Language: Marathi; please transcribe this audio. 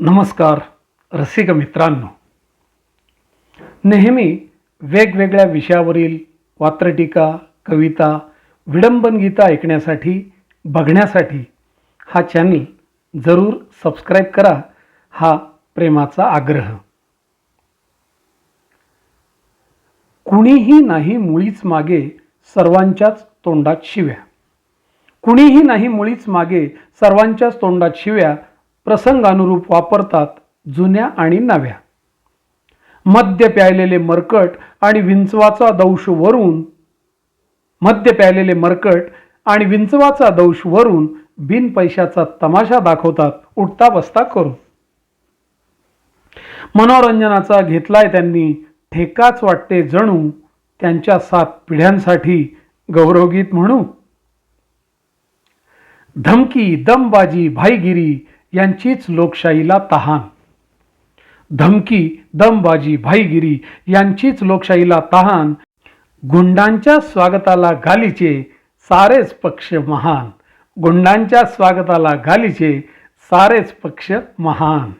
नमस्कार रसिक मित्रांनो. नेहमी वेगवेगळ्या विषयावरील वात्रटीका कविता विडंबनगीता ऐकण्यासाठी बघण्यासाठी हा चॅनल जरूर सबस्क्राईब करा हा प्रेमाचा आग्रह. कुणीही नाही मुळीच मागे सर्वांच्याच तोंडात शिव्या. कुणीही नाही मुळीच मागे सर्वांच्याच तोंडात शिव्या प्रसंगानुरूप वापरतात जुन्या आणि नव्या. मद्य प्यायलेले मरकट आणि विंचवाचा दंश वरून मद्य प्यायलेले मरकट आणि विंचवाचा दंश वरून बिन पैशाचा तमाशा दाखवतात उठता बसता करून. मनोरंजनाचा घेतलाय त्यांनी ठेकाच वाटते जणू त्यांच्या सात पिढ्यांसाठी गौरवगीत म्हणू. धमकी दमबाजी भाईगिरी यांचीच लोकशाहीला तहान. धमकी दमबाजी भाईगिरी यांचीच लोकशाहीला तहान. गुंडांच्या स्वागताला गालीचे सारेच पक्ष महान. गुंडांच्या स्वागताला गालीचे सारेच पक्ष महान.